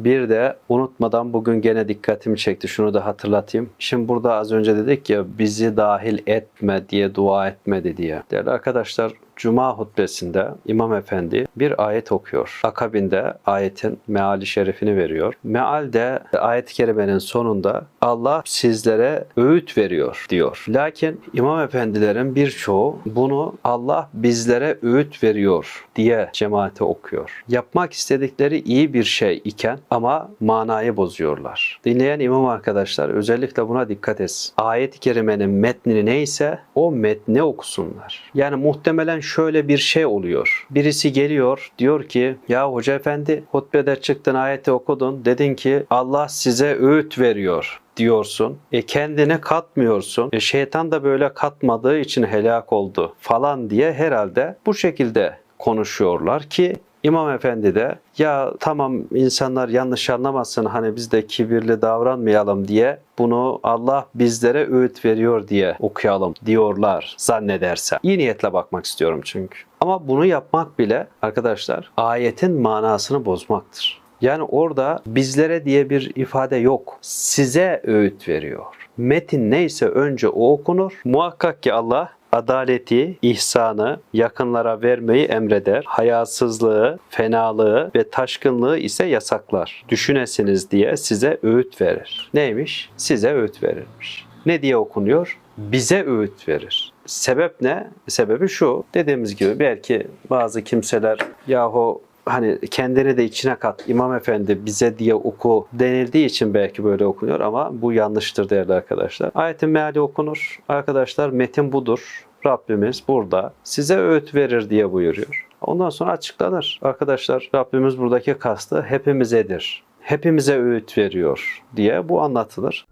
Bir de unutmadan bugün gene dikkatimi çekti. Şunu da hatırlatayım. Şimdi burada az önce dedik ya bizi dahil etme diye dua etmedi diye. Değerli arkadaşlar Cuma hutbesinde İmam Efendi bir ayet okuyor. Akabinde ayetin meali şerifini veriyor. Mealde ayet-i kerimenin sonunda Allah sizlere öğüt veriyor diyor. Lakin İmam Efendilerin birçoğu bunu Allah bizlere öğüt veriyor diye cemaate okuyor. Yapmak istedikleri iyi bir şey iken ama manayı bozuyorlar. Dinleyen imam arkadaşlar özellikle buna dikkat etsin. Ayet-i kerimenin metni neyse o metni okusunlar. Yani muhtemelen şöyle bir şey oluyor. Birisi geliyor diyor ki ya hoca efendi hutbede çıktın ayeti okudun dedin ki Allah size öğüt veriyor diyorsun. E kendine katmıyorsun. E şeytan da böyle katmadığı için helak oldu falan diye herhalde bu şekilde konuşuyorlar ki İmam Efendi de ya tamam insanlar yanlış anlamasın hani biz de kibirli davranmayalım diye bunu Allah bizlere öğüt veriyor diye okuyalım diyorlar zannederse. İyi niyetle bakmak istiyorum çünkü. Ama bunu yapmak bile arkadaşlar ayetin manasını bozmaktır. Yani orada bizlere diye bir ifade yok. Size öğüt veriyor. Metin neyse önce o okunur. Muhakkak ki Allah adaleti, ihsanı yakınlara vermeyi emreder. Hayasızlığı, fenalığı ve taşkınlığı ise yasaklar. Düşünesiniz diye size öğüt verir. Neymiş? Size öğüt verirmiş. Ne diye okunuyor? Bize öğüt verir. Sebep ne? Sebebi şu. Dediğimiz gibi belki bazı kimseler yahu hani kendini de içine kat İmam Efendi bize diye oku denildiği için belki böyle okunuyor ama bu yanlıştır değerli arkadaşlar. Ayetin meali okunur. Arkadaşlar metin budur. Rabbimiz burada size öğüt verir diye buyuruyor. Ondan sonra açıklanır. Arkadaşlar Rabbimiz buradaki kastı hepimizedir. Hepimize öğüt veriyor diye bu anlatılır.